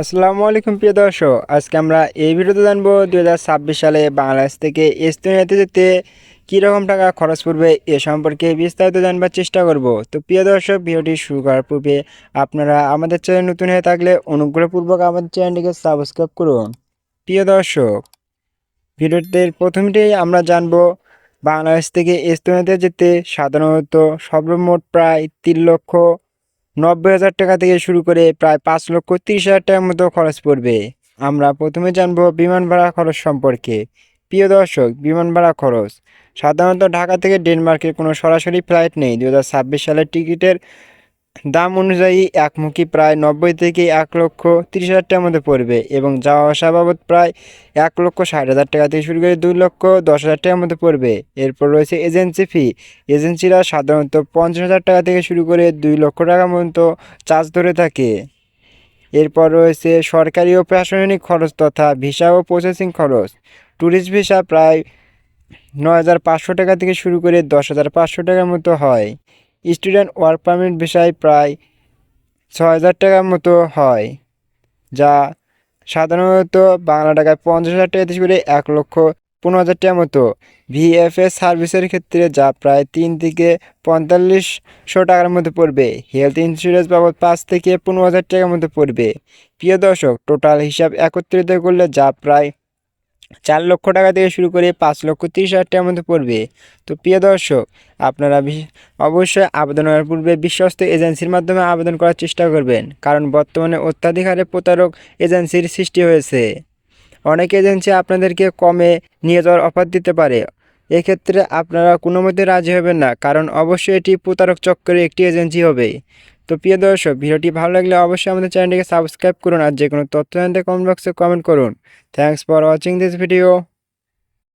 আসসালামু আলাইকুম, প্রিয় দর্শক। আজকে আমরা এই ভিডিওতে জানব দু হাজার ছাব্বিশ সালে বাংলাদেশ থেকে এস্তোনিয়াতে যেতে কীরকম টাকা খরচ পড়বে এ সম্পর্কে বিস্তারিত জানবার চেষ্টা করব। তো প্রিয় দর্শক, ভিডিওটি শুরু করার পূর্বে আপনারা আমাদের চ্যানেল নতুন হয়ে থাকলে অনুগ্রহপূর্বক আমাদের চ্যানেলটিকে সাবস্ক্রাইব করুন। প্রিয় দর্শক ভিডিওতে প্রথমতেই আমরা জানব বাংলাদেশ থেকে এস্তোনিয়াতে যেতে সাধারণত সর্বমোট প্রায় তিন লক্ষ নব্বই হাজার টাকা থেকে শুরু করে প্রায় পাঁচ লক্ষ তিরিশ হাজার টাকার মতো খরচ পড়বে। আমরা প্রথমে জানব বিমান ভাড়া খরচ সম্পর্কে। প্রিয় দর্শক, বিমান ভাড়া খরচ। সাধারণত ঢাকা থেকে ডেনমার্কের কোনো সরাসরি ফ্লাইট নেই। দু হাজার ছাব্বিশ সালের টিকিটের দাম অনুযায়ী একমুখী প্রায় নব্বই থেকে এক লক্ষ তিরিশ হাজার টাকার মধ্যে পড়বে এবং যাওয়া আসা বাবদ প্রায় এক লক্ষ ষাট হাজার টাকা থেকে শুরু করে দুই লক্ষ দশ হাজার টাকার মধ্যে পড়বে। এরপর রয়েছে এজেন্সি ফি। এজেন্সিরা সাধারণত পঞ্চাশ হাজার টাকা থেকে শুরু করে দুই লক্ষ টাকা পর্যন্ত চার্জ ধরে থাকে। এরপর রয়েছে সরকারি ও প্রশাসনিক খরচ তথা ভিসা ও প্রসেসিং খরচ। ট্যুরিস্ট ভিসা প্রায় নয় হাজার পাঁচশো টাকা থেকে শুরু করে দশ হাজার পাঁচশো টাকার মতো হয়। স্টুডেন্ট ওয়ার্ক পারমিট ভিসায় প্রায় ছ হাজার টাকার মতো হয়, যা সাধারণত বাংলা টাকায় পঞ্চাশ হাজার টাকা থেকে এক লক্ষ পনেরো হাজার টাকার মতো। ভিএফএস সার্ভিসের ক্ষেত্রে যা প্রায় তিন থেকে পঁয়তাল্লিশশো টাকার মধ্যে পড়বে, হেলথ ইন্স্যুরেন্স বাবদ পাঁচ থেকে পনেরো হাজার টাকার মধ্যে পড়বে। প্রিয় দর্শক, টোটাল হিসাব একত্রিত করলে যা প্রায় চার লক্ষ টাকা থেকে শুরু করে পাঁচ লক্ষ তিরিশ হাজার টাকার মধ্যে পড়বে। তো প্রিয় দর্শক, আপনারা বিশ- অবশ্যই আবেদন করার পূর্বে বিশ্বস্ত এজেন্সির মাধ্যমে আবেদন করার চেষ্টা করবেন, কারণ বর্তমানে অত্যাধিক হারে প্রতারক এজেন্সির সৃষ্টি হয়েছে। অনেক এজেন্সি আপনাদেরকে কমে নিয়ে যাওয়ার অফার দিতে পারে। এক্ষেত্রে আপনারা কোনো মতে রাজি হবেন না, কারণ অবশ্যই এটি প্রতারক চক্করে একটি এজেন্সি হবে। তো প্রিয় দর্শক, ভিডিওটি ভালো লাগলে অবশ্যই আমাদের চ্যানেলটিকে সাবস্ক্রাইব করুন আর যে কোনো তথ্য জানতে কমেন্ট বক্সে কমেন্ট করুন। Thanks for watching this video